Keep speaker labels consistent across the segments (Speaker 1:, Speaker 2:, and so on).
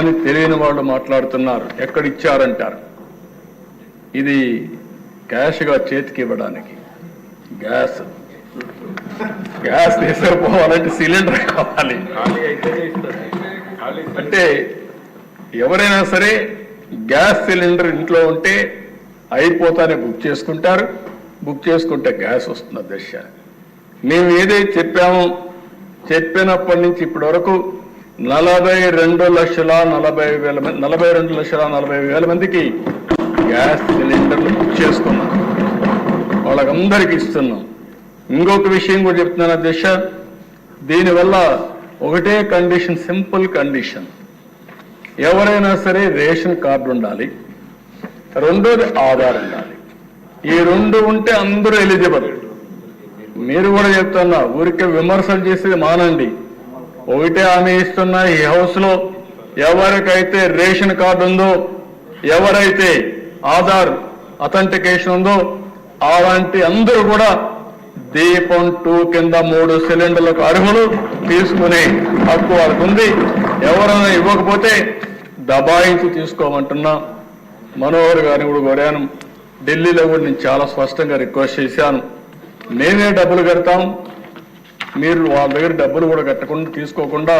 Speaker 1: అని తెలియని వాళ్ళు మాట్లాడుతున్నారు. ఎక్కడ ఇచ్చారంటారు ఇది క్యాష్గా చేతికి ఇవ్వడానికి. గ్యాస్. గ్యాస్ తీసుకుపోవాలంటే సిలిండర్ కావాలి. అంటే ఎవరైనా సరే గ్యాస్ సిలిండర్ ఇంట్లో ఉంటే అయిపోతానే బుక్ చేసుకుంటారు. బుక్ చేసుకుంటే గ్యాస్ వస్తుంది దశ. మేము ఏదైతే చెప్పామో చెప్పినప్పటి నుంచి ఇప్పటి వరకు నలభై రెండు లక్షల నలభై వేల మంది నలభై రెండు లక్షల నలభై వేల మందికి గ్యాస్ సిలిండర్లు బుక్ చేసుకున్నాం. వాళ్ళకందరికి ఇస్తున్నాం. ఇంకొక విషయం కూడా చెప్తున్నాను అధ్యక్ష దీనివల్ల ఒకటే కండిషన్ సింపుల్ కండిషన్. ఎవరైనా సరే రేషన్ కార్డు ఉండాలి రెండోది ఆధార్ ఉండాలి. ఈ రెండు ఉంటే అందరూ ఎలిజిబుల్. మీరు కూడా చెప్తున్నా ఊరికే విమర్శలు చేసేది మానండి. ఒకటే హామీ ఇస్తున్న ఈ హౌస్లో ఎవరికైతే రేషన్ కార్డు ఉందో ఎవరైతే ఆధార్ అథెంటికేషన్ ఉందో అలాంటి అందరూ కూడా దీపం టూ కింద మూడు సిలిండర్లకు అర్హులు తీసుకునే హక్కు వాళ్ళకు ఉంది. ఎవరైనా ఇవ్వకపోతే దబాయించి తీసుకోమంటున్నా. మనోహర్ గారిని కూడా కోరాను. ఢిల్లీలో కూడా నేను చాలా స్పష్టంగా రిక్వెస్ట్ చేశాను. మేమే డబ్బులు కడతాం. మీరు వాళ్ళ దగ్గర డబ్బులు కూడా కట్టకుండా తీసుకోకుండా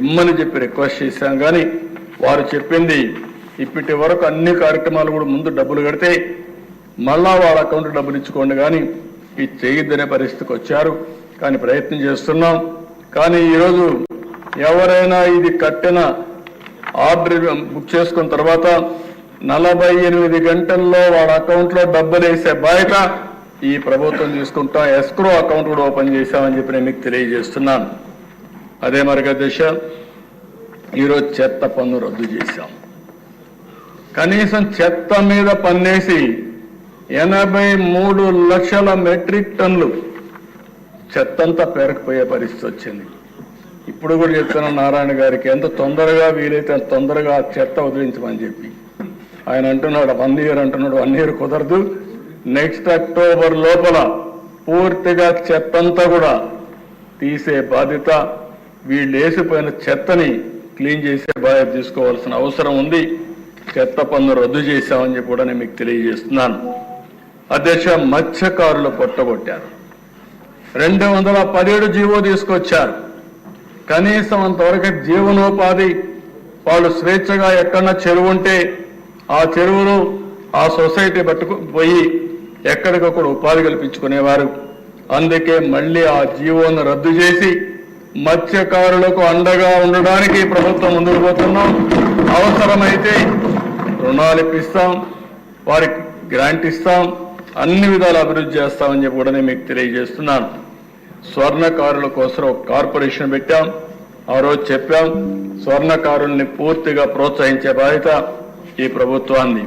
Speaker 1: ఇమ్మని చెప్పి రిక్వెస్ట్ చేశాం కానీ వారు చెప్పింది ఇప్పటి వరకు అన్ని కార్యక్రమాలు కూడా ముందు డబ్బులు కడితే మళ్ళా వాళ్ళ అకౌంట్ డబ్బులు ఇచ్చుకోండి కానీ ఇది చేయొద్దనే పరిస్థితికి వచ్చారు. కానీ ప్రయత్నం చేస్తున్నాం. కానీ ఈరోజు ఎవరైనా ఇది కట్టిన ఆర్డర్ బుక్ చేసుకున్న తర్వాత నలభై ఎనిమిది గంటల్లో వాళ్ళ అకౌంట్లో డబ్బులు వేసే బయట ఈ ప్రభుత్వం తీసుకుంటాం ఎస్క్రో అకౌంట్ కూడా ఓపెన్ చేశామని చెప్పి నేను మీకు తెలియజేస్తున్నాను. అదే మరిగా ఈరోజు చెత్త పన్ను రద్దు చేశాం. కనీసం చెత్త మీద పన్నేసి ఎనభై మూడు లక్షల మెట్రిక్ టన్నులు చెత్తంతా పేరకపోయే పరిస్థితి వచ్చింది. ఇప్పుడు కూడా చెప్తున్నా నారాయణ గారికి ఎంత తొందరగా వీలైతే అంత తొందరగా ఆ చెత్త వదిలించమని చెప్పి. ఆయన అంటున్నాడు వన్ ఇయర్ అంటున్నాడు వన్ ఇయర్ కుదరదు. నెక్స్ట్ అక్టోబర్ లోపల పూర్తిగా చెత్తంతా కూడా తీసే బాధ్యత వీళ్ళు వేసిపోయిన చెత్తని క్లీన్ చేసే బాధ్యత తీసుకోవాల్సిన అవసరం ఉంది. చెత్త పన్ను రద్దు చేశామని చెప్పి కూడా నేను మీకు తెలియజేస్తున్నాను. అధ్యక్ష మత్స్యకారులు పొట్టగొట్టారు. రెండు వందల పదిహేడు జీవో తీసుకొచ్చారు. కనీసం అంతవరకు జీవనోపాధి వాళ్ళు స్వేచ్ఛగా ఎక్కడన్నా చెరువు ఉంటే ఆ చెరువులు ఆ సొసైటీ పట్టుకు పోయి ఎక్కడికక్కడ ఉపాధి కల్పించుకునేవారు. అందుకే మళ్ళీ ఆ జీవోను రద్దు చేసి మత్స్యకారులకు అండగా ఉండడానికి ప్రభుత్వం ముందుకు పోతున్నాం. అవసరమైతే రుణాలు ఇప్పిస్తాం వారికి గ్రాంట్ ఇస్తాం అన్ని విధాలు అభివృద్ధి చేస్తామని చెప్పి కూడా నేను మీకు తెలియజేస్తున్నాను. స్వర్ణకారుల కోసం ఒక కార్పొరేషన్ పెట్టాం. ఆ రోజు చెప్పాం స్వర్ణకారుల్ని పూర్తిగా ప్రోత్సహించే బాధ్యత ఈ ప్రభుత్వాన్ని